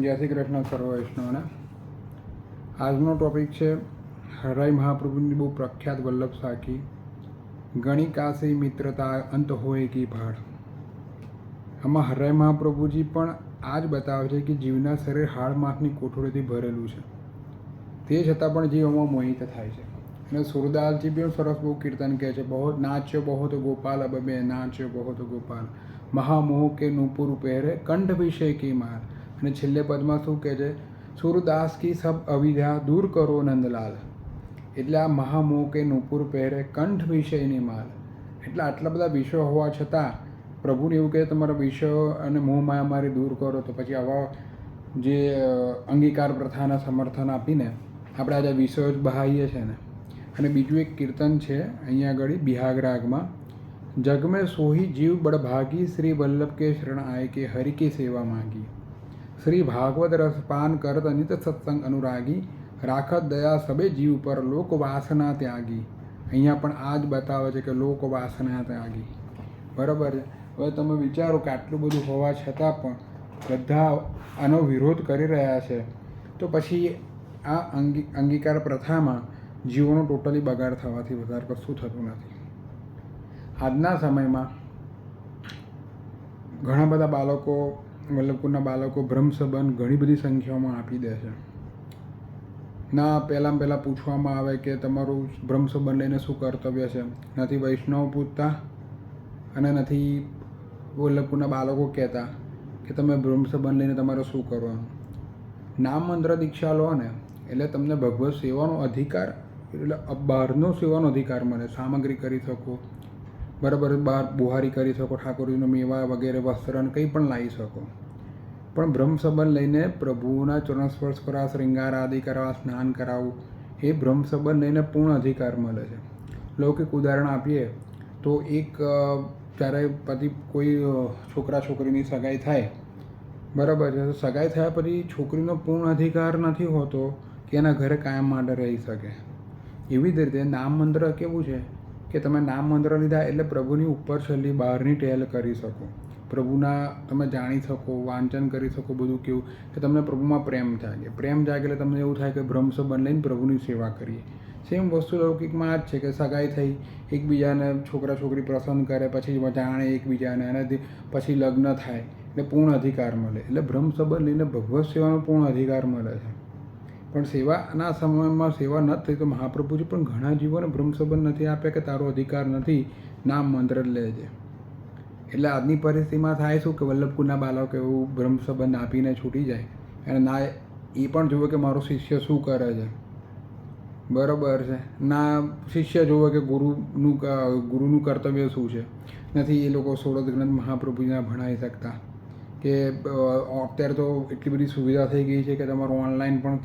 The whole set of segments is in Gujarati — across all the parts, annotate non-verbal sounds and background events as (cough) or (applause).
જય શ્રી કૃષ્ણ, સર્વ વૈષ્ણવને. આજનો ટોપિક છે, હરાઈ મહાપ્રભુની બહુ પ્રખ્યાત વલ્લભ સાખી ગણિકાસી મિત્રતા અંત હોય કી ભાડ. આમાં હરાઈ મહાપ્રભુજી પણ આ જ બતાવે છે કે જીવના શરીર હાડ માથની કોઠોળીથી ભરેલું છે. તે છતાં પણ જીવમાં મોહિત થાય છે. અને સુરદાસજી બી સરસ બહુ કીર્તન કહે છે, બહુ નાચ્યો બહુ તો ગોપાલ અબબે નાચ્યો બહુ તો ગોપાલ. મહામોહ કે નુપુર પહેરે કંઠ વિષય કી માર. અને છેલ્લે પદમાં શું કહે છે? સુરદાસ કી સબ અવિધા દૂર કરો નંદલાલ. એટલે આ મહામોહ કે નુપુર પહેરે કંઠ વિષયની માલ. એટલે આટલા બધા વિષયો હોવા છતાં, પ્રભુને એવું કહે, તમારા વિષયો અને મોહ માયા મારી દૂર કરો. તો પછી આવા જે અંગીકાર પ્રથાના સમર્થન આપીને આપણે આજે વિષયો જ બહાઈએ છે ને. અને બીજું એક કીર્તન છે, અહીંયા આગળ બિહાગ રાગમાં જગ સોહી જીવ બડભાગી શ્રી વલ્લભ કે શરણ આય કે હરિ કે સેવા માંગી. શ્રી ભાગવત રસ પાન કરત અનિત સત્સંગ અનુરાગી, રાખત દયા સબે જીવ પર લોકવાસના ત્યાગી. અહીંયા પણ આ જ બતાવે છે કે લોકવાસના ત્યાગી. બરાબર છે? હવે તમે વિચારો કે આટલું બધું હોવા છતાં પણ બધા આનો વિરોધ કરી રહ્યા છે. તો પછી આ અંગી, અંગીકાર પ્રથામાં જીવોનો ટોટલી બગાડ થવાથી વધારે કશું થતું નથી. આજના સમયમાં ઘણા બધા બાળકો વલ્લભપુરના બાળકો ભ્રમ સંબંધ ઘણી બધી સંખ્યાઓમાં આપી દે છે. ના પહેલાં પહેલાં પૂછવામાં આવે કે તમારું ભ્રમ સંબંધ લઈને શું કર્તવ્ય છે? નથી વૈષ્ણવ પૂછતા અને નથી વલ્લભપુરના બાળકો કહેતા કે તમે ભ્રમ સંબંધ લઈને તમારે શું કરવાનું નામ મંત્ર દીક્ષા લો ને, એટલે તમને ભગવત સેવાનો અધિકાર, એટલે બહારનો સેવાનો અધિકાર મળે, સામગ્રી કરી શકો બરાબર બહાર બુહારી કરી શકો, ઠાકોરજીનો મેવા વગેરે વસ્ત્ર અને કંઈ પણ લાવી શકો. પણ બ્રહ્મ સંબંધ લઈને પ્રભુના ચરણ સ્પર્શ કરવા શ્રૃંગાર આદિ કરવા, સ્નાન કરાવવું એ બ્રહ્મ સંબંધ લઈને પૂર્ણ અધિકાર મળે છે. લૌકિક ઉદાહરણ આપીએ તો એક જ્યારે પતિ કોઈ છોકરા છોકરીની સગાઈ થાય, બરાબર છે સગાઈ થયા પછી છોકરીનો પૂર્ણ અધિકાર નથી હોતો કે એના ઘરે કાયમ માટે રહી શકે. એવી જ રીતે નામ મંત્ર કેવું છે? કે તમે નામ મંત્ર લીધા એટલે પ્રભુની ઉપર છેલ્લી બહારની ટેલ કરી શકો. પ્રભુના તમે જાણી શકો, વાંચન કરી શકો બધું કેવું કે તમને પ્રભુમાં પ્રેમ જાગે. પ્રેમ જાગે એટલે તમને એવું થાય કે બ્રહ્મ સંબંધ લઈને પ્રભુની સેવા કરીએ. સેમ વસ્તુ લૌકિકમાં આ જ છે કે સગાઈ થઈ, એકબીજાને છોકરા છોકરી પસંદ કરે, પછી જાણે એકબીજાને અને પછી લગ્ન થાય, એટલે પૂર્ણ અધિકાર મળે. એટલે બ્રહ્મ સંબંધ લઈને ભગવત સેવાનો પૂર્ણ અધિકાર મળે છે. પણ સેવાના સમયમાં સેવા ન થઈ તો મહાપ્રભુજી પણ ઘણા જીવોને બ્રહ્મ સંબંધ નથી આપ્યા કે તારો અધિકાર નથી, નામ મંત્ર જ લેજે એટલે આજની પરિસ્થિતિમાં થાય શું કે વલ્લભકુના બાળકો એવું બ્રહ્મ સંબંધ આપીને છૂટી જાય. અને ના, એ પણ જુએ કે મારો શિષ્ય શું કરે છે. બરાબર છે. ના, શિષ્ય જુએ કે ગુરુનું ગુરુનું કર્તવ્ય શું છે. નથી એ લોકો સોળદ ગ્રંથ મહાપ્રભુજીના ભણાવી શકતા. કે અત્યારે તો એટલી બધી સુવિધા થઈ ગઈ છે કે તમારું ઓનલાઈન પણ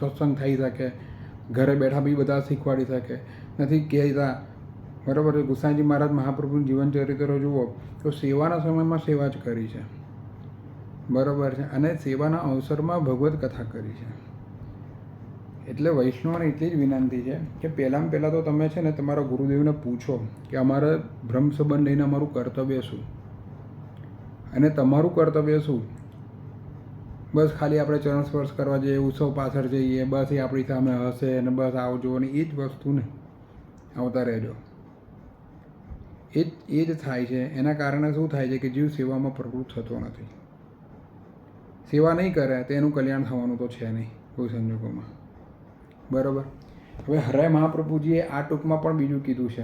સત્સંગ થઈ શકે, ઘરે બેઠા બી બધા શીખવાડી શકે. નથી કહેતા, બરાબર ગુસાઈજી મહારાજ મહાપ્રભુનું જીવન ચરિત્ર જુઓ, તો સેવાના સમયમાં સેવા જ કરી છે. બરાબર છે, અને સેવાના અવસરમાં ભગવત કથા કરી છે. એટલે વૈષ્ણવને એટલી જ વિનંતી છે કે પહેલાં પહેલાં તો તમે છે ને તમારા ગુરુદેવને પૂછો કે અમારે બ્રહ્મ સંબંધ લઈને અમારું કર્તવ્ય શું? અને તમારું કર્તવ્ય શું? બસ ખાલી આપણે ચરણ સ્પર્શ કરવા જઈએ, ઉત્સવ પાછળ જઈએ, બસ એ આપણી સામે હશે અને બસ આવજો અને એ જ વસ્તુ ને આવતા રહેજો. એ જ એ જ થાય છે. એના કારણે શું થાય છે કે જીવ સેવામાં પ્રવૃત્ત થતો નથી. સેવા નહીં કરે તો એનું કલ્યાણ થવાનું તો છે નહીં કોઈ સંજોગોમાં. બરાબર? હવે હરે મહાપ્રભુજીએ આ ટૂંકમાં પણ બીજું કીધું છે.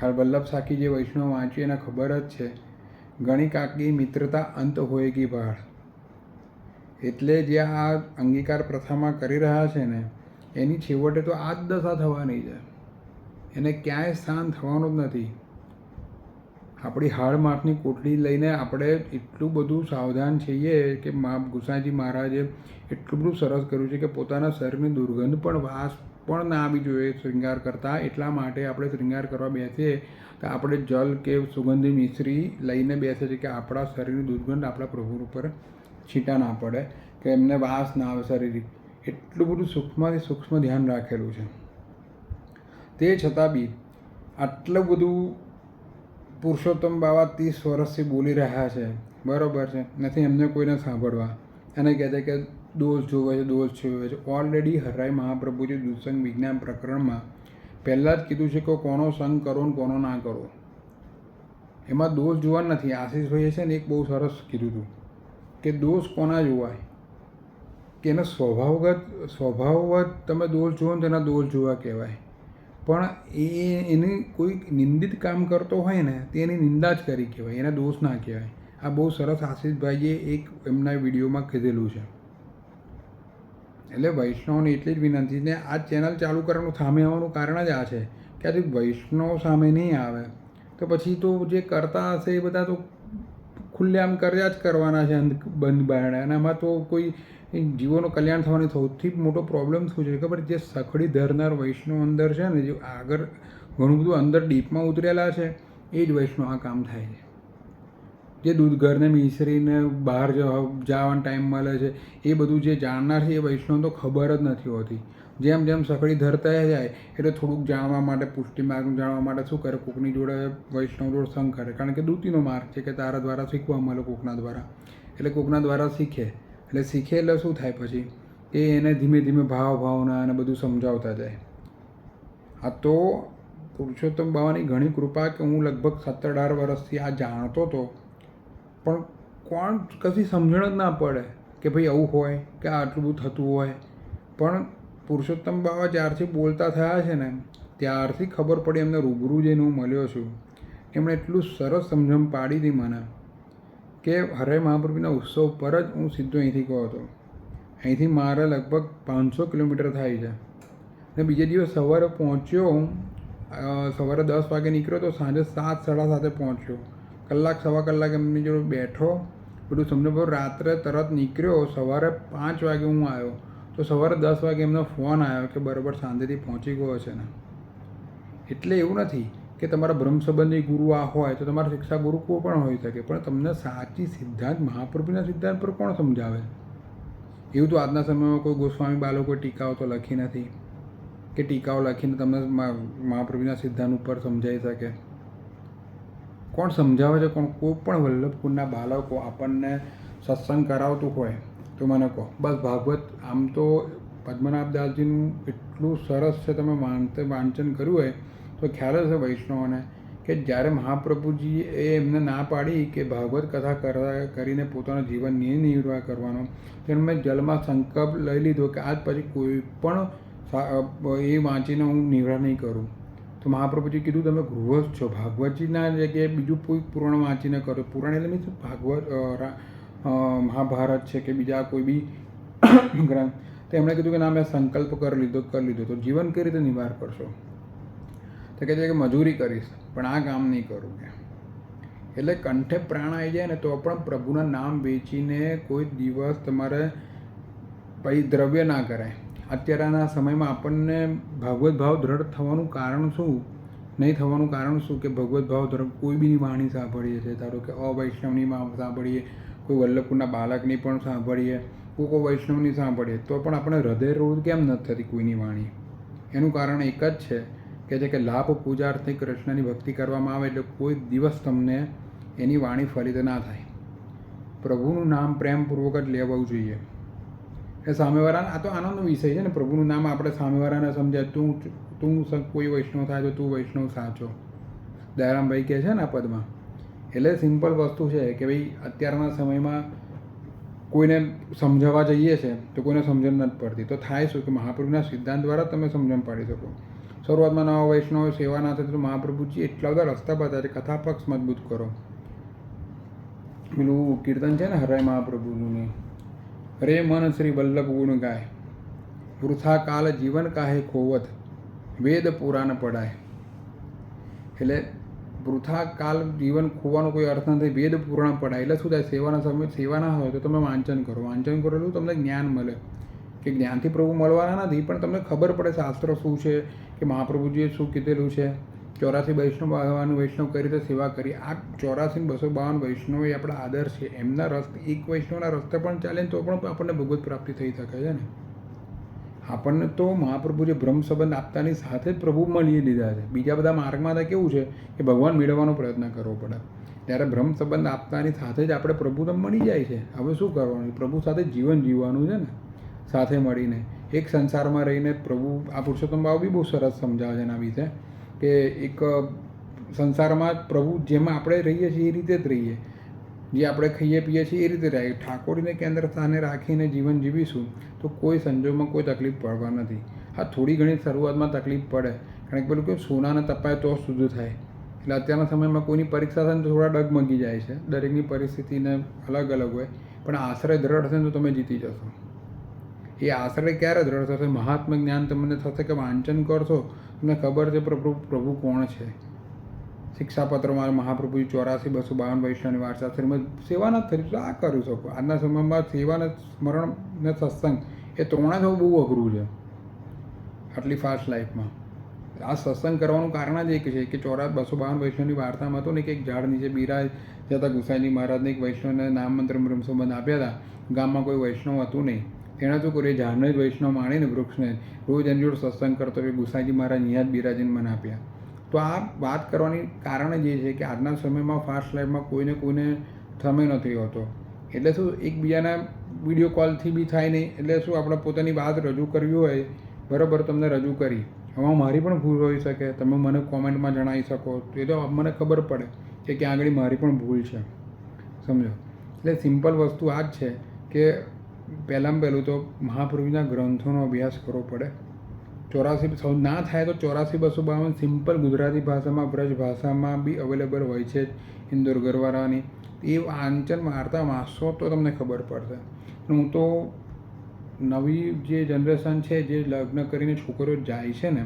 હાલ વલ્લભ સાખી જે વૈષ્ણવ વાંચ્યું એને ખબર જ છે. ગણી કાકી મિત્રતા અંત હોય કી પહાડ. એટલે જે આ અંગીકાર પ્રથામાં કરી રહ્યા છે ને, એની છેવટે તો આ જ દશા થવાની છે. એને ક્યાંય સ્થાન થવાનું જ નથી. આપણી હાડ માથની કોટડી લઈને આપણે એટલું બધું સાવધાન છીએ કે મા ગુસાઈજી મહારાજે એટલું બધું સરસ કર્યું છે કે પોતાના શરીરની દુર્ગંધ પણ વાસ પણ ના આવી જોઈએ શૃંગાર કરતાં. એટલા માટે આપણે શૃંગાર કરવા બેસીએ તો આપણે જલ કે સુગંધી મિશ્રી લઈને બેસે છે કે આપણા શરીરની દુર્ગંધ આપણા પ્રભુ ઉપર છીટા ના પડે, કે એમને વાસ ના આવે શારીરિક. એટલું બધું સૂક્ષ્મથી સૂક્ષ્મ ધ્યાન રાખેલું છે. તે છતાં બી, આટલું બધું પુરુષોત્તમ બાવા ત્રીસ વર્ષથી બોલી રહ્યા છે. બરાબર છે. નથી, એમને કોઈને સાંભળવા. એને કહે છે કે દોષ જોવે છે, દોષ જોવે છે. ઓલરેડી હરાય મહાપ્રભુજી દુસંગ વિજ્ઞાન પ્રકરણમાં પહેલાં જ કીધું છે કે કોનો સંગ કરો ને કોનો ના કરો. એમાં દોષ જોવા નથી. આશીષભાઈએ છે ને એક બહુ સરસ કીધું હતું. કે દોષ કોના જોવાય? કે એનો સ્વભાવગત સ્વભાવગત તમે દોષ જુઓ ને તેના દોષ જોવા કહેવાય. પણ એ એની કોઈ નિંદિત કામ કરતો હોય ને તે એની નિંદા જ કરી કહેવાય, એને દોષ ના કહેવાય. આ બહુ સરસ આશિષભાઈએ એક એમના વિડીયોમાં કીધેલું છે. એટલે વૈષ્ણવને એટલી જ વિનંતી ને આ ચેનલ ચાલુ કરવાનું સામે આવવાનું કારણ જ આ છે કે આજે વૈષ્ણવ સામે નહીં આવે, તો પછી તો જે કરતા હશે એ બધા તો ખુલ્લેઆમ કર્યા જ કરવાના છે બંધ બારણે. અને આમાં તો કોઈ જીવોનું કલ્યાણ થવાની સૌથી મોટો પ્રોબ્લેમ શું છે? ખબર જે સખડી ધરનાર વૈષ્ણવ અંદર છે ને, જે આગળ ઘણું બધું અંદર ડીપમાં ઉતરેલા છે, એ જ વૈષ્ણવ આ કામ થાય છે. જે દૂધ ઘરને મિસરીને બહાર જવા જવાનો ટાઈમ મળે છે, એ બધું જે જાણનાર છે એ વૈષ્ણવ તો ખબર જ નથી હોતી. જેમ જેમ સખડી ધરતા જાય, એટલે થોડુંક જાણવા માટે, પુષ્ટિ માર્ગ જાણવા માટે શું કરે, કોકની જોડે વૈષ્ણવ જોડે સંગ કરે. કારણ કે દૂતીનો માર્ગ છે કે તારા દ્વારા શીખવા મળે કોકના દ્વારા. એટલે કોકના દ્વારા શીખે. એટલે શીખે એટલે શું થાય પછી? એ એને ધીમે ધીમે ભાવ ભાવના અને બધું સમજાવતા જાય. આ તો પુરુષોત્તમ બાવાની ઘણી કૃપા કે હું લગભગ સત્તર અઢાર વર્ષથી આ જાણતો હતો પણ કોણ કશી સમજણ જ ના પડે કે ભાઈ આવું હોય, કે આટલું બધું થતું હોય. પણ પુરુષોત્તમ બાવા જ્યારથી બોલતા થયા છે ને, ત્યારથી ખબર પડી એમને રૂબરૂ જઈને હું મળ્યો છું. એમણે એટલું સરસ સમજણ પાડી હતી મને કે હરે મહાપ્રભુના ઉત્સવ પર જ હું સીધો અહીંથી ગયો હતો. અહીંથી મારે લગભગ પાંચસો કિલોમીટર થાય છે. ને બીજે દિવસ સવારે પહોંચ્યો હું સવારે દસ વાગે નીકળ્યો તો સાંજે સાત, સાડા સાતે પહોંચ્યો. કલાક, સવા કલાક એમની જોડે બેઠો. બધું સમજો રાત્રે તરત નીકળ્યો. સવારે પાંચ વાગે હું આવ્યો. તો સવારે દસ વાગે એમનો ફોન આવ્યો કે બરાબર શાંતિથી પહોંચી ગયો છે ને. એટલે એવું નથી કે તમારા બ્રહ્મ સંબંધી ગુરુ આ હોય તો તમારા શિક્ષા ગુરુ કોઈ પણ હોઈ શકે, પણ તમને સાચી સિદ્ધાંત, મહાપ્રભુના સિદ્ધાંત પર કોણ સમજાવે? એવું તો આજના સમયમાં કોઈ ગોસ્વામી બાળકો ટીકાઓ તો લખી નથી, કે ટીકાઓ લખીને તમને મહાપ્રભુના સિદ્ધાંત ઉપર સમજાવી શકે? કોણ સમજાવે છે? કોણ, કોઈ પણ વલ્લભકુંડના બાળકો આપણને સત્સંગ કરાવતું હોય તો મને કહો. બસ ભાગવત, આમ તો પદ્મનાભ દાસજીનું એટલું સરસ છે, તમે વાંચે વાંચન કર્યું હોય, તો ખ્યાલ હશે વૈષ્ણવોને કે જ્યારે મહાપ્રભુજી એ એમને ના પાડી કે ભાગવત કથા કરા, કરીને પોતાનું જીવન નિર્વાહ કરવાનો તો મેં જલમાં સંકલ્પ લઈ લીધો કે આજ પછી કોઈ પણ એ વાંચીને હું નિર્વાહ નહીં કરું. તો મહાપ્રભુજી કીધું, તમે ગૃહસ્થ છો. ભાગવતજીના જગ્યાએ બીજું કોઈ પુરાણ વાંચીને કરો. પુરાણ એટલે મીન્સ ભાગવત મહાભારત છે કે બીજા કોઈ બી ગ્રંથ. તો એમણે કીધું કે ના, મેં સંકલ્પ કરી લીધો કરી લીધો. તો જીવન કઈ રીતે નિવાર કરશો? તો કહે છે કે મજૂરી કરીશ, પણ આ કામ નહીં કરું કે એટલે કંઠે પ્રાણ આવી જાય ને, તો પણ પ્રભુના નામ વેચીને કોઈ દિવસ તમારે પછી દ્રવ્ય ના કરાય. અત્યારના સમયમાં આપણને ભાગવત ભાવ દ્રઢ થવાનું કારણ શું? નહીં થવાનું કારણ શું? કે ભગવત ભાવ દ્રઢ કોઈ બીની વાણી સાંભળીએ છીએ. ધારો કે અવૈષ્ણવની સાંભળીએ કોઈ વલ્લભપુરના બાળકની પણ સાંભળીએ, કોઈ કોઈ વૈષ્ણવની સાંભળીએ, તો પણ આપણે હૃદય રોડ કેમ નથી થતી કોઈની વાણી? એનું કારણ એક જ છે કે જે કે લાભ પૂજાર્થી કૃષ્ણની ભક્તિ કરવામાં આવે એટલે કોઈ દિવસ તમને એની વાણી ફલિત ના થાય. પ્રભુનું નામ પ્રેમપૂર્વક જ લેવું જોઈએ. એ સામેવાળાને, આ તો આનંદનો વિષય છે ને, પ્રભુનું નામ આપણે સામેવાળાને સમજાય, તું તું કોઈ વૈષ્ણવ થાય તો તું વૈષ્ણવ સાચો. દયારામભાઈ કહે છે ને આ પદમાં એટલે સિમ્પલ વસ્તુ છે કે ભાઈ અત્યારના સમયમાં કોઈને સમજાવવા જઈએ છે તો કોઈને સમજણ નથી પડતી. તો થાય શું કે મહાપ્રભુના સિદ્ધાંત દ્વારા તમે સમજણ પાડી શકો. શરૂઆતમાં નવા વૈષ્ણવ સેવા ના થતી તો મહાપ્રભુજી એટલા બધા રસ્તા બતાવે કથા પક્ષ મજબૂત કરો. પેલું કીર્તન છે ને હરે મહાપ્રભુનું રે મન શ્રી વલ્લભ ગુણ ગાય. વૃથા કાલ જીવન કાહે ખોવત. વેદ પુરાણ પડાય એટલે વૃથા કાલ જીવન ખોવાનો કોઈ અર્થ નથી. વેદ પૂર્ણ પડાય એટલે શું થાય? સેવાના સમય સેવા ના હોય તો તમે વાંચન કરો. વાંચન કરેલું તમને જ્ઞાન મળે. કે જ્ઞાનથી પ્રભુ મળવાના નથી, પણ તમને ખબર પડે શાસ્ત્ર શું છે, કે મહાપ્રભુજીએ શું કીધેલું છે. ચોરાસી વૈષ્ણવ બાવાનું વૈષ્ણવ કઈ રીતે સેવા કરી? આ ચોરાસી બસો બાવન વૈષ્ણવ એ આપણા આદર છે. એમના રસ્તે, એક વૈષ્ણવના રસ્તે પણ ચાલે તો પણ આપણને ભગવત પ્રાપ્તિ થઈ શકે છે ને? આપણને તો મહાપ્રભુજી બ્રહ્મ સંબંધ આપતાની સાથે જ પ્રભુ મળી લીધા છે. બીજા બધા માર્ગમાં તો કેવું છે કે ભગવાન મેળવવાનો પ્રયત્ન કરવો પડે. ત્યારે બ્રહ્મ સંબંધ આપતાની સાથે જ આપણે પ્રભુ તો મળી જાય છે. હવે શું કરવાનું? પ્રભુ સાથે જીવન જીવવાનું છે ને? સાથે મળીને. એક સંસારમાં રહીને પ્રભુ આ પુરુષોત્તમ ભાવ બી બહુ સરસ સમજાવે છે એના વિશે કે એક સંસારમાં પ્રભુ જેમાં આપણે રહીએ છીએ એ રીતે જ રહીએ. જે આપણે ખાઈએ, પીએ છીએ, એ રીતે રહીએ ઠાકોરીને કેન્દ્ર સ્થાને રાખીને જીવન જીવીશું, તો કોઈ સંજોગમાં કોઈ તકલીફ પડવા નથી. હા, થોડી ઘણી શરૂઆતમાં તકલીફ પડે. કારણ કે પેલું કે સોનાને તપાય તો શુદ્ધ થાય. એટલે અત્યારના સમયમાં કોઈની પરીક્ષા થાય થોડા ડગમગી જાય છે. દરેકની પરિસ્થિતિને અલગ અલગ હોય. પણ આશ્રય દ્રઢ હશે તો તમે જીતી જશો. એ આશ્રય ક્યારે દ્રઢ થશે? મહાત્મા જ્ઞાન તમને થશે કે વાંચન કરશો? તમને ખબર છે પ્રભુ પ્રભુ કોણ છે? શિક્ષાપત્રમાં મહાપ્રભુ ચોરાસી, બસો બાવન વૈષ્ણવની વાર્તા શ્રીમદ સેવાના નથી આ કરી શકો આજના સમયમાં સેવાના સ્મરણ ને સત્સંગ એ ત્રણે થવું બહુ અઘરું છે. આટલી ફાસ્ટ લાઈફમાં આ સત્સંગ કરવાનું કારણ જ એક છે કે ચોરાસ બસો બાવન વૈષ્ણવની વાર્તામાં હતું ને કે એક ઝાડ નીચે બિરાજ જતા ગુસાઈજી મહારાજને એક વૈષ્ણવને નામ મંત્ર બ્રહ્મસંબંધ આપ્યા હતા. ગામમાં કોઈ વૈષ્ણવ હતું નહીં. તેણે શું કર્યું એ ઝાડને જ વૈષ્ણવ માણીને વૃક્ષને રોજ એની જોડે સત્સંગ કરતો હોય ગુસાઈજી મહારાજ અહીંયા જ બિરાજીને મને આપ્યા. તો આ વાત કરવાની કારણ જ એ છે કે આજના સમયમાં ફાસ્ટ લાઈફમાં કોઈને કોઈને સમય નથી હોતો. એટલે શું એકબીજાના વીડિયો કોલથી બી થાય નહીં. એટલે શું આપણે પોતાની વાત રજૂ કરવી હોય, બરાબર, તમને રજૂ કરી. હવે મારી પણ ભૂલ હોઈ શકે. તમે મને કોમેન્ટમાં જણાવી શકો. એ તો મને ખબર પડે કે ક્યાં આગળ મારી પણ ભૂલ છે. સમજો? એટલે સિમ્પલ વસ્તુ આ જ છે કે પહેલાં પહેલું તો મહાપુરુષના ગ્રંથોનો અભ્યાસ કરવો પડે. ચોરાસી સૌ ના થાય તો ચોરાસી બસો બાવન સિમ્પલ ગુજરાતી ભાષામાં બ્રજ ભાષામાં બી અવેલેબલ હોય છે ઇન્દોર ગરવારાની. એ વાંચન વાર્તા વાંચશો તો તમને ખબર પડશે. હું તો નવી જે જનરેશન છે, જે લગ્ન કરીને છોકરીઓ જાય છે ને,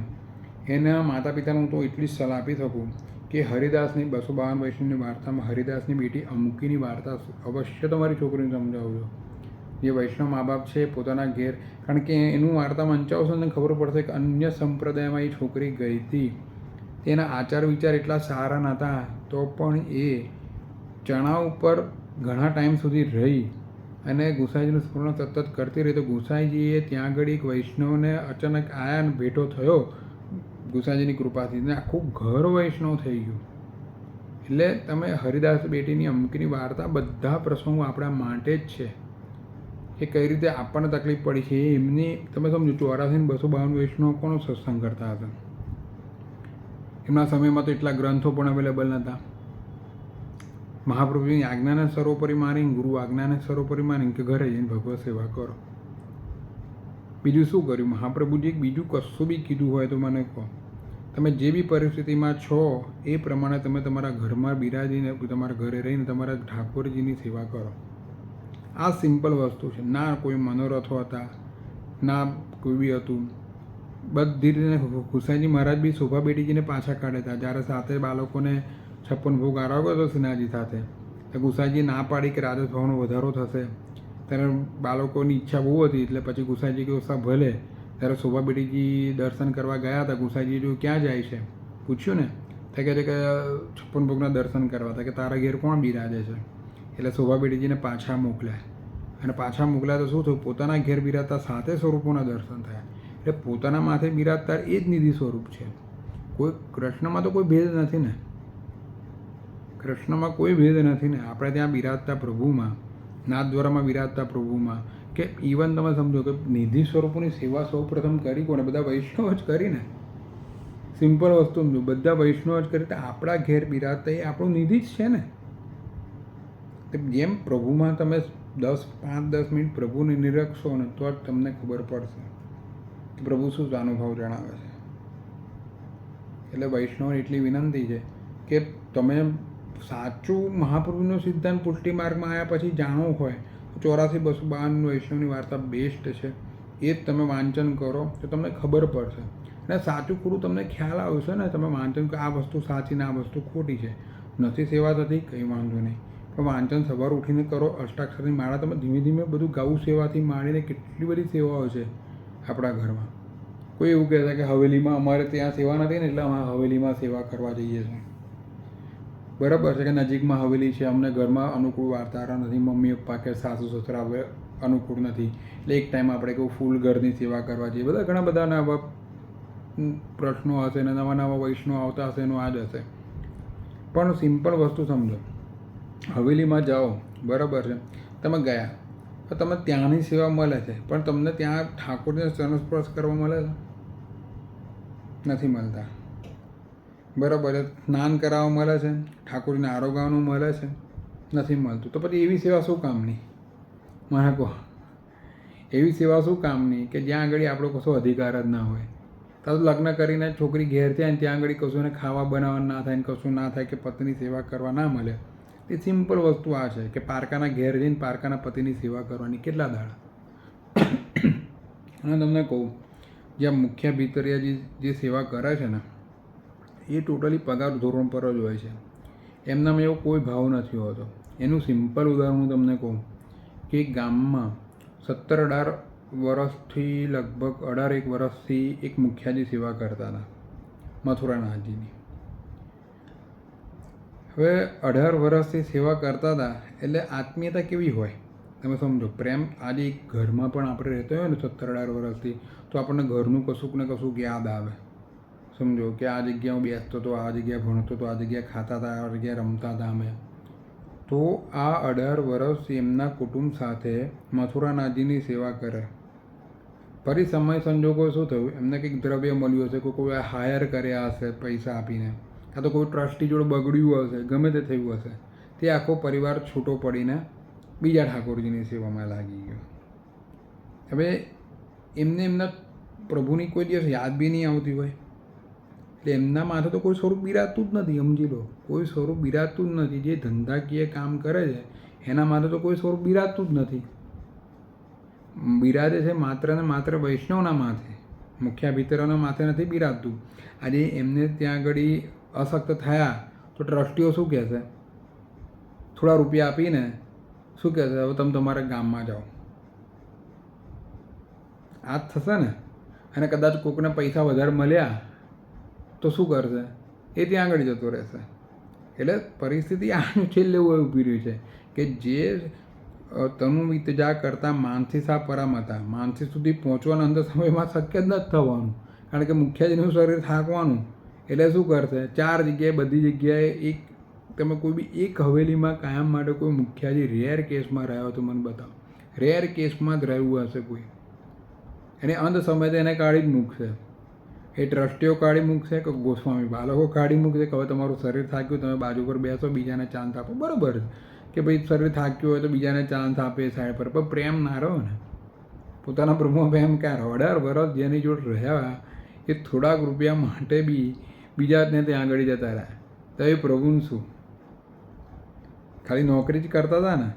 એના માતા પિતાને હું તો એટલી જ સલાહ આપી શકું કે હરિદાસની બસો બાવન વૈષ્ણવની વાર્તામાં હરિદાસની બેટી અમુકીની વાર્તા અવશ્ય તમારી છોકરીને સમજાવજો. જે વૈષ્ણવ મા બાપ છે પોતાના ઘેર, કારણ કે એનું વાર્તા વંચાવશો ને ખબર પડશે કે અન્ય સંપ્રદાયમાં એ છોકરી ગઈ હતી. તેના આચાર વિચાર એટલા સારા નહોતા તો પણ એ ચણા ઉપર ઘણા ટાઈમ સુધી રહી અને ગુસાઈજીનું સ્મરણ સતત કરતી રહી. તો ગુસાઈજીએ ત્યાં આગળ એક વૈષ્ણવને અચાનક આયા અને ભેટો થયો ગુસાઈજીની કૃપાથી. ને આખું ઘર વૈષ્ણવ થઈ ગયું. એટલે તમે હરિદાસ બેટીની અમુકની વાર્તા બધા પ્રસંગો આપણા માટે જ છે. કે કઈ રીતે આપણને તકલીફ પડી છે એ એમની, તમે સમજો ચોરાસી ને બસો બાવન વૈષ્ણવ કોનો સત્સંગ કરતા હતા? એમના સમયમાં તો એટલા ગ્રંથો પણ અવેલેબલ નહોતા મહાપ્રભુની આજ્ઞાને સર્વોપરી મારીને, ગુરુ આજ્ઞાને સર્વોપરી માની કે ઘરે જઈને ભગવત સેવા કરો. બીજું શું કર્યું? મહાપ્રભુજી બીજું કશું બી કીધું હોય તો મને કહો. તમે જે બી પરિસ્થિતિમાં છો, એ પ્રમાણે તમે તમારા ઘરમાં બિરાજીને, તમારા ઘરે રહીને તમારા ઠાકોરજીની સેવા કરો. આ સિમ્પલ વસ્તુ છે. ના કોઈ મનોરથો હતા, ના કોઈ બી હતું. બધી રીતે હુસૈનજી મહારાજ બી શોભા બેટીજીને પાછા કાઢ્યા હતા જ્યારે સાથે બાળકોને છપ્પન ભોગ આરાવ્યો હતો સિન્હાજી સાથે. તો ગુસાઈજી ના પાડી કે રાજસ વધારો થશે. ત્યારે બાળકોની ઈચ્છા બહુ હતી. એટલે પછી ગુસાઈજી કે ઓછા ભલે. ત્યારે શોભા બેટીજી દર્શન કરવા ગયા હતા. ગુસાઈજી જો ક્યાં જાય છે? પૂછ્યું ને. તો કહે છે કે, છપ્પન ભોગના દર્શન કરવા. હતા કે, તારા ઘેર કોણ બિરાજે છે? એટલે શોભા બેડીજીને પાછા મોકલ્યા. અને પાછા મોકલ્યા તો શું થયું? પોતાના ઘેર બિરાજતા સાથે સ્વરૂપોના દર્શન થયા. એટલે પોતાના માથે બિરાજતા એ જ નિધિ સ્વરૂપ છે. કોઈ કૃષ્ણમાં તો કોઈ ભેદ નથી ને. કૃષ્ણમાં કોઈ ભેદ નથી ને. આપણે ત્યાં બિરાજતા પ્રભુમાં નાથદ્વારામાં બિરાજતા પ્રભુમાં, કે ઇવન તમે સમજો કે નિધિ સ્વરૂપોની સેવા સૌ પ્રથમ કરી કોને? બધા વૈષ્ણવ જ કરીને સિમ્પલ વસ્તુ બધા વૈષ્ણવ જ કરી. તો આપણા ઘેર બિરાજતા એ આપણું નિધિ જ છે ને. તો જેમ પ્રભુમાં તમે દસ, પાંચ, દસ મિનિટ પ્રભુને નિરખશો ને તો જ તમને ખબર પડશે કે પ્રભુ શું અનુભવ જણાવે છે. એટલે વૈષ્ણવ એટલી વિનંતી છે કે તમે સાચું મહાપ્રભુનો સિદ્ધાંત પુષ્ટિ માર્ગમાં આવ્યા પછી જાણવું હોય ચોરાસી બસો બાવન વૈષ્ણવની વાર્તા બેસ્ટ છે. એ જ તમે વાંચન કરો તો તમને ખબર પડશે. અને સાચું ખોટું તમને ખ્યાલ આવશે ને, તમે વાંચન કે આ વસ્તુ સાચી ને આ વસ્તુ ખોટી છે. નથી સેવા થતી કંઈ વાંધો નહીં. વાંચન સવાર ઉઠીને કરો, અષ્ટાક્ષરની માળા તમે ધીમે ધીમે બધું ગાવું સેવાથી માંડીને કેટલી બધી સેવાઓ છે આપણા ઘરમાં. કોઈ એવું કહેશે કે હવેલીમાં અમારે ત્યાં સેવા નથી ને એટલે અમે હવેલીમાં સેવા કરવા જઈએ છીએ. બરાબર છે કે નજીકમાં હવેલી છે, અમને ઘરમાં અનુકૂળ વાતાવરણ નથી, મમ્મી પપ્પા કે સાસુ સસરા અનુકૂળ નથી. એટલે એક ટાઈમ આપણે કેવું ફૂલ ઘરની સેવા કરવા જઈએ. બધા ઘણા બધા નવા પ્રશ્નો હશે ને નવા નવા વૈષ્ણવ આવતા હશે એનું આ જ હશે. પણ સિમ્પલ વસ્તુ સમજો. હવેલીમાં જાઓ. બરાબર છે. તમે ગયા. તો તમે ત્યાંની સેવા મળે છે. પણ તમને ત્યાં ઠાકોરને ચરણસ્પર્શ કરવા મળે છે? નથી મળતા. બરાબર છે. સ્નાન કરાવવા મળે છે. ઠાકોરને આરોગાવાનું મળે છે. નથી મળતું. તો પછી એવી સેવા શું કામની? મને કહો. એવી સેવા શું કામની કે જ્યાં આગળ આપણો કશો અધિકાર જ ના હોય? તો લગ્ન કરીને છોકરી ઘેર થાય ત્યાં આગળ કશું ખાવા બનાવવા ના થાય ને કશું ના થાય કે પત્ની સેવા કરવા ના મળે. એ સિમ્પલ વસ્તુ આ છે કે પારકાના ઘેર જઈને પારકાના પતિની સેવા કરવાની કેટલા દાડા? અને તમને કહું, જ્યાં મુખ્ય ભીતરિયા જે સેવા કરે છે ને, એ ટોટલી પગાર ધોરણ પર જ હોય છે. એમનામાં એવો કોઈ ભાવ નથી હોતો. એનું સિમ્પલ ઉદાહરણ હું તમને કહું કે ગામમાં સત્તર અઢાર વર્ષથી લગભગ અઢાર એક વર્ષથી એક મુખિયાજી સેવા કરતા હતા મથુરાનાથજીની હવે અઢાર વર્ષથી સેવા કરતા હતા, એટલે આત્મીયતા કેવી હોય? તમે સમજો, પ્રેમ આજે ઘરમાં પણ આપણે રહેતો હોય ને સત્તર અઢાર વર્ષથી, તો આપણને ઘરનું કશુંક ને કશુંક યાદ આવે. સમજો કે આ જગ્યા હું બેસતો હતો, આ જગ્યાએ ભણતો હતો, આ જગ્યાએ ખાતા હતા, આ જગ્યાએ રમતા હતા અમે. તો આ અઢાર વર્ષ એમના કુટુંબ સાથે મથુરાનાથજીની સેવા કરે. ફરી સમય સંજોગો શું થયું? એમને કંઈક દ્રવ્ય મળ્યું હશે, કોઈ કોઈ હાયર કર્યા હશે પૈસા આપીને. કાં તો કોઈ ટ્રસ્ટી જોડે બગડ્યું હશે, ગમે તે થયું હશે. તે આખો પરિવાર છૂટો પડીને બીજા ઠાકોરજીની સેવામાં લાગી ગયો. હવે એમને એમના પ્રભુની કોઈ દિવસ યાદ બી નહીં આવતી હોય. એટલે એમના માથે તો કોઈ સ્વરૂપ બિરાતું જ નથી, સમજી લો. કોઈ સ્વરૂપ બિરાતું જ નથી. જે ધંધાકીય કામ કરે છે, એના માથે તો કોઈ સ્વરૂપ બિરાતું જ નથી. બિરાજે છે માત્ર ને માત્ર વૈષ્ણવના માથે. મુખ્ય ભીતરોના માથે નથી બિરાજતું. આજે એમને ત્યાં આગળ અશક્ત થયા તો ટ્રસ્ટીઓ શું કહેશે? થોડા રૂપિયા આપીને શું કહેશે? હવે તમે તમારા ગામમાં જાઓ. આ જ થશે ને? અને કદાચ કોકને પૈસા વધારે મળ્યા તો શું કરશે? એ ત્યાં આગળ જતો રહેશે. એટલે પરિસ્થિતિ (laughs) આનું છેલ્લે એવું ઊભી રહ્યું છે કે જે તનુ વિતજા કરતાં પરામ હતા. માનસી સુધી પહોંચવાના અંદર સમયમાં શક્ય જ નથી થવાનું. કારણ કે મુખ્યજીનું શરીર થાકવાનું. એટલે શું કરશે? ચાર જગ્યાએ, બધી જગ્યાએ એક, તમે કોઈ બી એક હવેલીમાં કાયમ માટે કોઈ મુખ્યાજી રેર કેસમાં રહ્યો તો મને બતાવો. રેર કેસમાં જ રહ્યું હશે કોઈ. એને અંત સમયે એને કાઢી જ મૂકશે. એ ટ્રસ્ટીઓ કાઢી મૂકશે કે ગોસ્વામી બાળકો કાઢી મૂકશે કે હવે તમારું શરીર થાક્યું તમે બાજુ પર બેસો, બીજાને ચાન્સ આપો. બરાબર કે ભાઈ શરીર થાક્યું હોય તો બીજાને ચાન્સ આપે સાઈડ પર. પણ પ્રેમ ના રહો ને. પોતાના પ્રમુખ પ્રેમ ક્યાં રહો અઢાર વર્ષ જેની જોડે રહ્યા એ થોડાક રૂપિયા માટે બી બીજાને ત્યાં આગળ જતા રહ્યા. તો એ પ્રભુનું શું? ખાલી નોકરી જ કરતા હતા ને?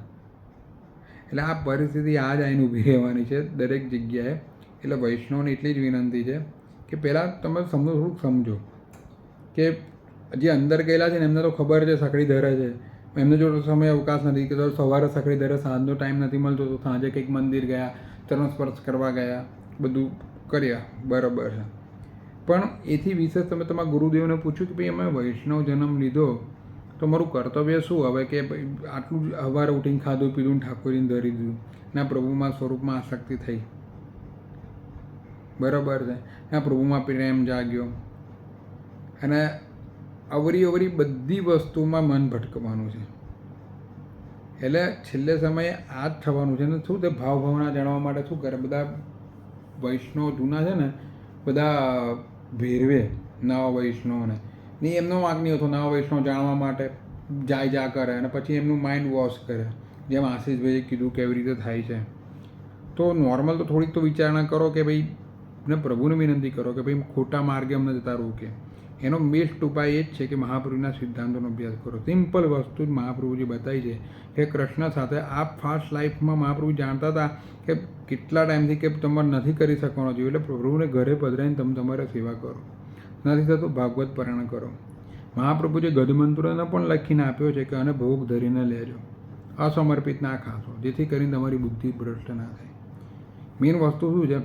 એટલે આ પરિસ્થિતિ આ જ આઈને ઊભી રહેવાની છે દરેક જગ્યાએ. એટલે વૈષ્ણવને એટલી જ વિનંતી છે કે પહેલાં તમે સમજો, થોડુંક સમજો કે જે અંદર ગયેલા છે ને એમને તો ખબર છે સકડી ધરે છે. એમને જો સમય અવકાશ નથી કે સવારે સકડી ધરે, સાંજનો ટાઈમ નથી મળતો તો સાંજે કંઈક મંદિર ગયા, ચરણ સ્પર્શ કરવા ગયા, બધું કર્યા. બરાબર છે. પણ એથી વિશેષ તમે તમારા ગુરુદેવને પૂછ્યું કે ભાઈ, અમે વૈષ્ણવ જન્મ લીધો, તો મારું કર્તવ્ય શું? હવે કે આટલું જ સવારે ઉઠીને ખાધું, પીધું ઠાકોરીને ધરી દીધું. ના, પ્રભુમાં સ્વરૂપમાં આસક્તિ થઈ. બરાબર છે. ના, પ્રભુમાં પ્રેમ જાગ્યો. અને અવરી અવરી બધી વસ્તુમાં મન ભટકવાનું છે. એટલે છેલ્લે સમયે આ જ થવાનું છે. ને શું તે ભાવ ભાવના જાણવા માટે શું કરે? બધા વૈષ્ણવ જૂના છે ને, બધા ભેરવે નવા વૈષ્ણવને. ને એમનો વાંક નહીં હતો, નવા વૈષ્ણવ જાણવા માટે જાય જા કરે અને પછી એમનું માઇન્ડ વોશ કરે. જેમ આશીષભાઈએ કીધું કેવી રીતે થાય છે. તો નોર્મલ તો થોડીક તો વિચારણા કરો કે ભાઈ, ને પ્રભુને વિનંતી કરો કે ભાઈ ખોટા માર્ગે અમને જતા રોકે. એનો બેસ્ટ ઉપાય એ જ છે કે મહાપ્રભુના સિદ્ધાંતોનો અભ્યાસ કરો. સિમ્પલ વસ્તુ જ મહાપ્રભુજી બતાવી છે કે કૃષ્ણ સાથે આ ફાસ્ટ લાઈફમાં મહાપ્રભુ જાણતા હતા કે કેટલા ટાઈમથી કે તમારે નથી કરી શકવાનો જોઈએ એટલે પ્રભુને ઘરે પધરાઈને તમે તમારે સેવા કરો. નથી થતું ભાગવત પારાયણ કરો. મહાપ્રભુ જે ગદમંત્રોને પણ લખીને આપ્યો છે કે આને ભોગ ધરીને લેજો. અસમર્પિત ના ખાશો જેથી કરીને તમારી બુદ્ધિ ભ્રષ્ટ ના થાય. મેઇન વસ્તુ શું છે?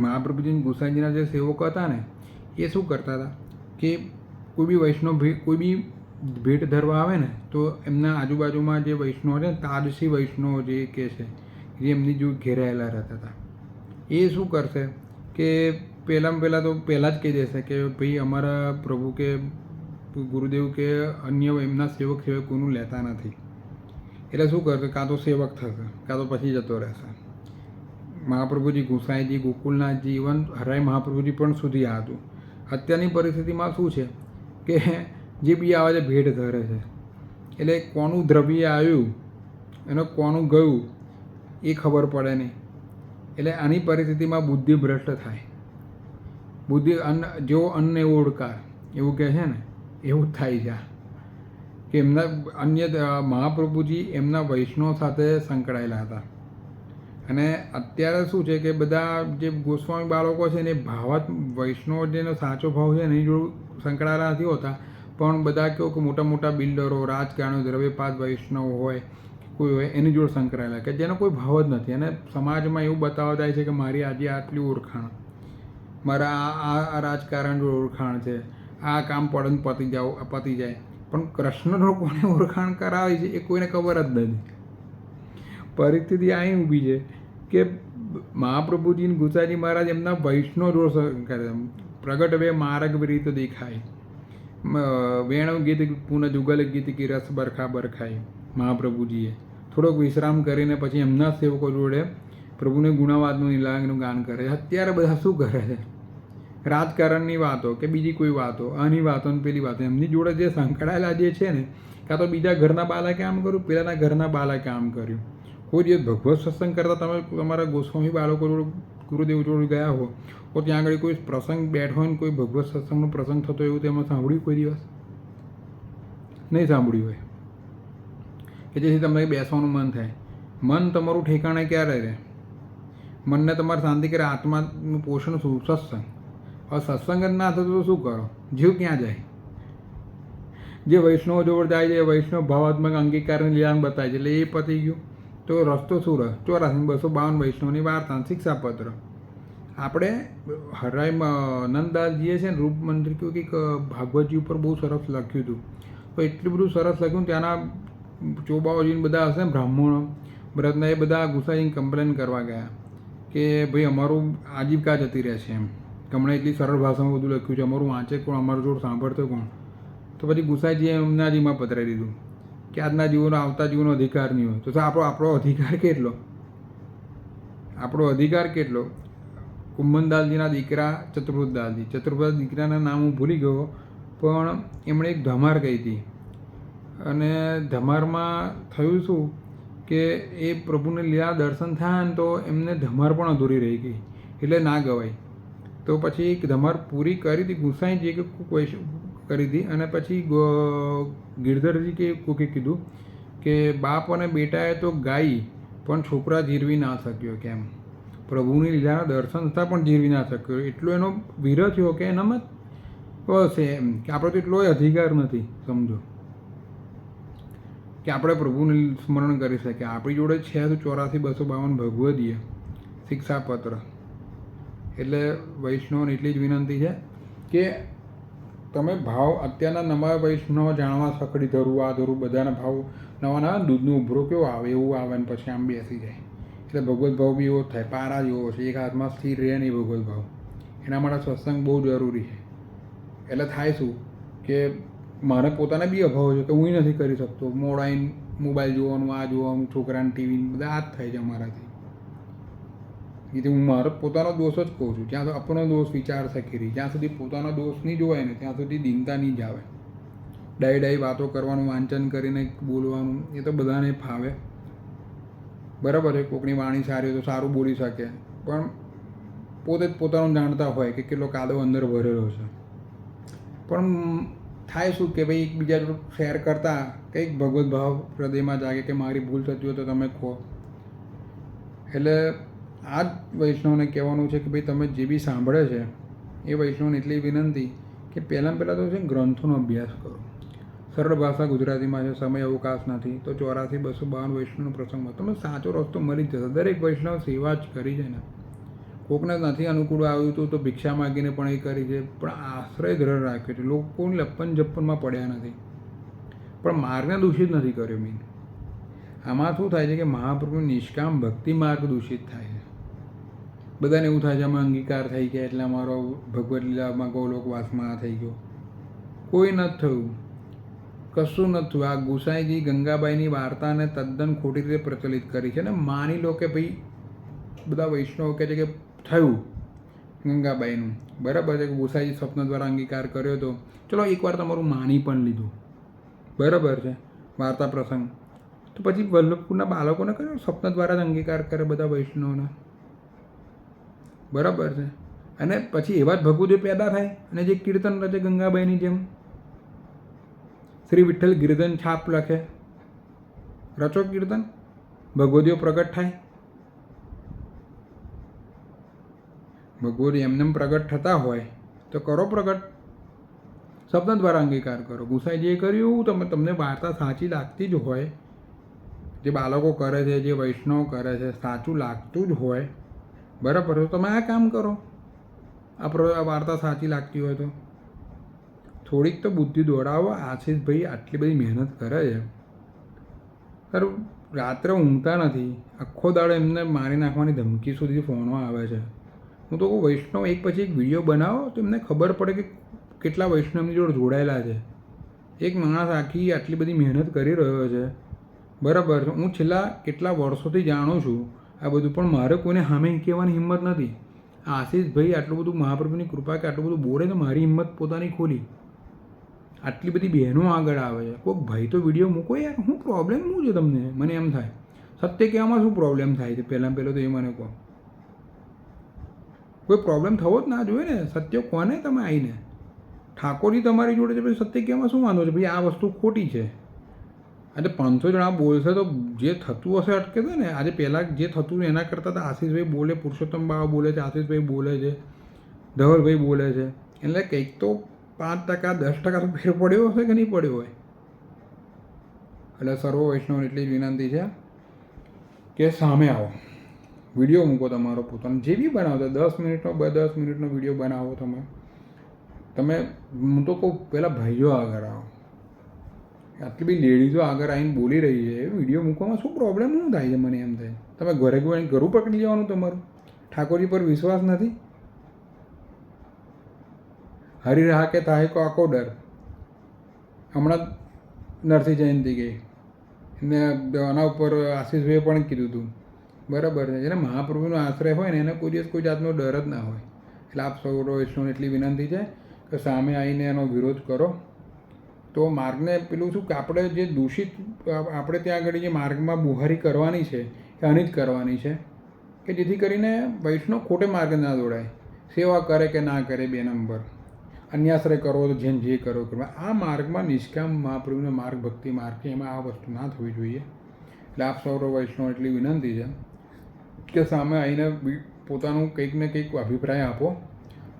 મહાપ્રભુજી ગુસાઈજીના જે સેવકો હતા ને, એ શું કરતા હતા? કે કોઈ બી વૈષ્ણવ કોઈ બી ભેટ ધરવા આવે ને, તો એમના આજુબાજુમાં જે વૈષ્ણવ છે તાદશી વૈષ્ણવ જે કે છે એમની જો ઘેરાયેલા રહેતા હતા. એ શું કરશે કે પહેલાં પહેલાં તો પહેલાં જ કહી દેશે કે ભાઈ અમારા પ્રભુ કે ગુરુદેવ કે અન્ય એમના સેવક સેવકોનું લેતા નથી. એટલે શું કરશે? કાં તો સેવક થશે, કાં તો પછી જતો રહેશે. મહાપ્રભુજી ગુસાઈજી ગોકુલના જીવન હરાય મહાપ્રભુજી પણ સુધી આ હતું. અત્યારની પરિસ્થિતિમાં શું છે કે જે બી આવે છે ભેટ ધરે છે, એટલે કોનું દ્રવ્ય આવ્યું અને કોનું ગયું એ ખબર પડે નહીં. એટલે આની પરિસ્થિતિમાં બુદ્ધિ ભ્રષ્ટ થાય. બુદ્ધિ અન્ન, જેવો અન્ન એવો ઓળકાર, એવું કહે છે ને, એવું થાય છે. કે એમના અન્ય મહાપ્રભુજી એમના વૈષ્ણવ સાથે સંકળાયેલા હતા. અને અત્યારે શું છે કે બધા જે ગોસ્વામી બાળકો છે એ ભાવાત વૈષ્ણવ જેનો સાચો ભાવ છે એની જોડે સંકળાયેલા નથી હોતા. પણ બધા કેવું કે મોટા મોટા બિલ્ડરો, રાજકારણીઓ દ્રવ્યપાત વૈષ્ણવ હોય કોઈ હોય, એની જોડે સંકળાયેલા કે જેનો કોઈ ભાવ જ નથી. અને સમાજમાં એવું બતાવવા જાય છે કે મારી આજે આટલી ઓળખાણ. મારા આ આ રાજકારણ જોડે ઓળખાણ છે. આ કામ પડન પતી જાવ, પતી જાય. પણ કૃષ્ણનો કોને ઓળખાણ કરાવે છે એ કોઈને ખબર જ નથી. પરિસ્થિતિ અહીં ઊભી છે કે મહાપ્રભુજી ગુસાજી મહારાજ એમના વૈષ્ણવ જોડ કરે પ્રગટ વે માર્ગ રીત દેખાય. વેણુ ગીત પુનઃ જુગલ ગીત કી રસ બરખા બરખાય. મહાપ્રભુજીએ. થોડોક વિશ્રામ કરીને પછી એમના સેવકો જોડે પ્રભુને ગુણાવાદનું નિલાંગનું ગાન કરે. છે અત્યારે બધા શું કરે છે? રાજકારણની વાતો કે બીજી કોઈ વાતો, આની વાતો ને પેલી વાતો. એમની જોડે જે સંકળાયેલા જે છે ને, કાં તો બીજા ઘરના બાલાકે આમ કર્યું, પેલાના ઘરના બાલાકે આમ કર્યું. કોઈ દિવસ ભગવત સત્સંગ કરતા તમે તમારા ગોસ્વામી બાળકો જોડે, ગુરુદેવ જોડે ગયા હો, તો ત્યાં આગળ કોઈ પ્રસંગ બેઠો ને કોઈ ભગવત સત્સંગનો પ્રસંગ થતો એવું તેમાં સાંભળ્યું કોઈ દિવસ? નહીં સાંભળ્યું હોય. કે જેથી તમને બેસવાનું મન થાય. મન તમારું ઠેકાણે ક્યારે રહે? મનને તમારે શાંતિ કરે, આત્માનું પોષણ શું? સત્સંગ. હવે સત્સંગ જ ના થતો તો શું કરો? જીવ ક્યાં જાય? જે વૈષ્ણવ જોડ જાય છે વૈષ્ણવ ભાવાત્મક અંગીકારની લીલાન બતાવે છે. એટલે એ પતી ગયું. તો રસ્તો શું રહે ચોરાસી બસો બાવન વૈષ્ણવની વાર્તા શિક્ષાપત્ર. આપણે હરાય નંદદાસજીએ છે ને રૂપ મંદિર કહ્યું કે ભાગવતજી ઉપર બહુ સરસ લખ્યું હતું. તો એટલું બધું સરસ લખ્યું ત્યાંના ચોબાઓજીને બધા હશે ને, બ્રાહ્મણો વ્રતના એ બધા ગુસાઈને કમ્પ્લેન કરવા ગયા કે ભાઈ અમારું આજીવિકા જતી રહે છે એમ. કમણે એટલી સરળ ભાષામાં બધું લખ્યું છે, અમારું વાંચે કોણ? અમારું જોડ સાંભળતો કોણ? તો પછી ગુસાઈજીએ એમના જીમાં પધરાવી દીધું કે આજના જીવોનો, આવતા જીવોનો અધિકાર નહીં હોય. તો આપણો આપણો અધિકાર કેટલો? આપણો અધિકાર કેટલો? કુંભનદાસજીના દીકરા ચતુર્ભુજદાસજી ચતુર્ભુજ દીકરાના નામ હું ભૂલી ગયો, પણ એમણે એક ધમાર કહી હતી. અને ધમારમાં થયું શું કે એ પ્રભુને લીલા દર્શન થયા ને તો એમને ધમાર પણ અધૂરી રહી ગઈ, એટલે ના ગવાય. તો પછી ધમાર પૂરી કરી હતી ગુસાઈજી કે કોઈ કરી હતી, અને પછી ગિરધરજી કે કોકે કીધું કે બાપ અને બેટાએ તો ગાઈ, પણ છોકરા જીરવી ના શક્યો કેમ? પ્રભુની લીલાના દર્શન થતાં પણ જીરવી ના શક્યો. એટલો એનો વિરહ થયો કે એનામાં બસ એમ. કે આપણો તો એટલો અધિકાર નથી, સમજો. કે આપણે પ્રભુને સ્મરણ કરી શકીએ. આપણી જોડે છે તો ચોરાસી બસો બાવન ભગવદીય શિક્ષાપત્ર. એટલે વૈષ્ણવને એટલી જ વિનંતી છે કે તમે ભાવ અત્યારના નવા વૈષ્ણવ જાણવા સકડી ધરું, આ ધરું, બધાના ભાવ નવા નવા દૂધનો ઉભરો કેવો આવે, એવું આવે ને પછી આમ બેસી જાય. એટલે ભગવત ભાવ બી એવો થાય, પારા જેવો છે, એક હાથમાં સ્થિર રહે નહીં ભગવત ભાવ. એના માટે સત્સંગ બહુ જરૂરી છે. એટલે થાય શું કે મારે પોતાને બી અભાવ છે કે હું નથી કરી શકતો. મોડાઈન મોબાઈલ જોવાનું, આ જોવાનું, છોકરાને ટીવી બધા આ જ થાય છે અમારાથી. એટલે હું મારો પોતાનો દોષ જ કહું છું. જ્યાં આપણો દોષ વિચાર શકી જ્યાં સુધી પોતાનો દોષ નહીં જોવાય ને, ત્યાં સુધી દિનતા નહીં જ આવે ડાઈ ડાઈ વાતો કરવાનું, વાંચન કરીને બોલવાનું, એ તો બધાને ફાવે. બરાબર છે, કોકની વાણી સારી હોય તો સારું બોલી શકે. પણ પોતે જ પોતાનું જાણતા હોય કે કેટલો કાદો અંદર ભરેલો છે. પણ થાય શું કે ભાઈ એકબીજા જોડે શેર કરતા? કંઈક ભગવદ્ ભાવ હૃદયમાં જાગે કે મારી ભૂલ થતી હોય તો તમે કહો. એટલે આ જ વૈષ્ણવને કહેવાનું છે કે ભાઈ તમે જે બી સાંભળે છે, એ વૈષ્ણવને એટલી વિનંતી કે પહેલાં પહેલાં તો છે ગ્રંથોનો અભ્યાસ કરો. સરળ ભાષા ગુજરાતીમાં છે, સમય અવકાશ નથી, તો ચોરાસી બસો બાવન વૈષ્ણવનો પ્રસંગ તમે સાચો રસ્તો મળી જશે. દરેક વૈષ્ણવ સેવા જ કરી છે ને. કોકને નથી અનુકૂળ આવ્યું હતું તો ભિક્ષા માગીને પણ એ કરી છે. પણ આશ્રય દ્રઢ રાખ્યો છે. લોકોને લપ્પન જપ્પનમાં પડ્યા નથી. પણ માર્ગને દૂષિત નથી કર્યો મીન આમાં શું થાય છે કે મહાપ્રભુ નિષ્કામ ભક્તિ માર્ગ દૂષિત થાય છે. બધાને એવું થાય છે અમે અંગીકાર થઈ ગયા એટલે અમારો ભગવદ્ લીલામાં ગૌલોકવાસમાં થઈ ગયો. કોઈ નથી થયું. કશું નથી આ ગુસાઈજી ગંગાબાઈની વાર્તાને તદ્દન ખોટી રીતે પ્રચલિત કરી છે. ને માની લો કે ભાઈ બધા વૈષ્ણવ કહે છે કે થયું. ગંગાબાઈનું. બરાબર છે કે ગુસાઈજી સ્વપ્ન દ્વારા અંગીકાર કર્યો હતો ચલો, એકવાર તમારું માની પણ લીધું. બરાબર છે, વાર્તા પ્રસંગ. તો પછી વલ્લભપુરના બાળકોને કયો સ્વપ્ન દ્વારા જ અંગીકાર કરે બધા વૈષ્ણવના? બરાબર છે. અને પછી એવા જ ભગવદીઓ પેદા થાય અને જે કીર્તન રચે ગંગાબાઈની જેમ. શ્રી વિઠ્ઠલ ગિરધન છાપ લખે. રચો કીર્તન ભગવદીઓ પ્રગટ થાય. ભગવદી એમનેમ પ્રગટ થતા હોય, તો કરો પ્રગટ. શબ્દ દ્વારા અંગીકાર કરો. ગુસાઈજીએ કર્યું તમે તમને વાર્તા સાચી લાગતી જ હોય. જે બાળકો કરે છે, જે વૈષ્ણવ કરે છે, સાચું લાગતું જ હોય. બરાબર, તો તમે આ કામ કરો. આ આ વાર્તા સાચી લાગતી હોય તો. થોડીક તો બુદ્ધિ દોડાવો, આશીષભાઈ આટલી બધી મહેનત કરે છે. સર રાત્રે ઊંઘતા નથી. આખો દાડો એમને મારી નાખવાની ધમકી સુધી ફોનો આવે છે. હું તો કહું, વૈષ્ણવ એક પછી એક વીડિયો બનાવો, તો એમને ખબર પડે કે કેટલા વૈષ્ણવની જોડે જોડાયેલા છે. એક માણસ આખી આટલી બધી મહેનત કરી રહ્યો છે. બરાબર છે. હું છેલ્લા કેટલા વર્ષોથી જાણું છું, આ બધું, પણ મારે કોઈને સામે કહેવાની હિંમત નથી. આશીષભાઈ આટલું બધું મહાપ્રભુની કૃપા કે આટલું બધું બોલે તો મારી હિંમત પોતાની ખોલી. આટલી બધી બહેનો આગળ આવે છે. કોઈક ભાઈ તો વીડિયો મૂકો, યાર, હું પ્રોબ્લેમ શું છે તમને? મને એમ થાય. સત્ય કહેવામાં શું પ્રોબ્લેમ થાય છે? પહેલાં પહેલાં તો એ મને કહો. કોઈ પ્રોબ્લેમ થવો જ ના જોઈએ ને. સત્ય કોને? તમે આવીને ઠાકોરજી તમારી જોડે છે, પછી સત્ય કહેવામાં શું વાંધો છે? ભાઈ, આ વસ્તુ ખોટી છે. આજે પાંચસો જણા બોલશે તો જે થતું હશે અટકે છે ને, આજે પહેલાં જે થતું એના કરતાં તો આશીષભાઈ બોલે, પુરુષોત્તમ બાબા બોલે છે, આશીષભાઈ બોલે છે, ધવલભાઈ બોલે છે. એટલે કંઈક તો પાંચ ટકા, દસ ટકા તો ફેર પડ્યો હશે કે નહીં પડ્યો હોય? એટલે સર્વ વૈષ્ણવને એટલી જ વિનંતી છે કે સામે આવો. વીડિયો મૂકો તમારો પોતાનો. જે બી બનાવો દસ મિનિટનો, બે દસ મિનિટનો વીડિયો બનાવો તમે. તમે, હું તો કહું પહેલાં ભાઈઓ આગળ આવો. આટલી બી લેડીઝો આગળ આવીને બોલી રહી છે વીડિયો મૂકવામાં શું પ્રોબ્લેમ શું થાય છે મને એમ થાય? તમે ઘરે ગયો ઘરું પકડી જવાનું તમારું. ઠાકોરજી પર વિશ્વાસ નથી. હરી રહા કે થાય કો આખો ડર. હમણાં નરસિંહ જયંતિ ગઈ. ને આના ઉપર આશીષભાઈએ પણ કીધું હતું. બરાબર છે. જેને મહાપ્રભુનો આશ્રય હોય ને, એને કોઈ દિવસ કોઈ જાતનો ડર જ ના હોય. એટલે આપ સૌ વૈષ્ણવને એટલી વિનંતી છે કે સામે આવીને એનો વિરોધ કરો. તો માર્ગને પેલું શું કે આપણે જે દૂષિત, આપણે ત્યાં આગળ જે માર્ગમાં બુહારી કરવાની છે, એ આની જ કરવાની છે, કે જેથી કરીને વૈષ્ણવ ખોટે માર્ગે ના દોડાય. સેવા કરે કે ના કરે બે નંબર. અન્યાશ્રય કરવો તો જેમ જે કરો કરવા. આ માર્ગમાં નિષ્કામ મહાપ્રભુનો માર્ગ ભક્તિ માર્ગ છે. એમાં આ વસ્તુ ના થવી જોઈએ. એટલે આપ સૌ વૈષ્ણવ એટલી વિનંતી છે. કે સામે આવીને પોતાનું કંઈક ને કંઈક અભિપ્રાય આપો.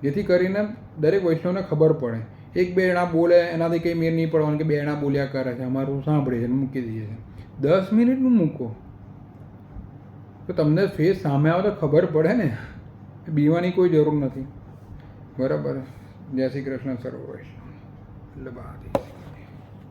જેથી કરીને દરેક વૈષ્ણવને ખબર પડે. એક બે એણા બોલે, એનાથી કંઈ મેર નહીં પડવાનું કે બે એણા બોલ્યા કરે છે. અમારું સાંભળે છે મૂકી દઈએ છે. દસ મિનિટનું મૂકો. તો તમને ફેસ સામે આવે તો ખબર પડે ને. બીવાની કોઈ જરૂર નથી. બરાબર. જય શ્રી કૃષ્ણ સર્વ વૈષ્ણવ. એટલે બહાર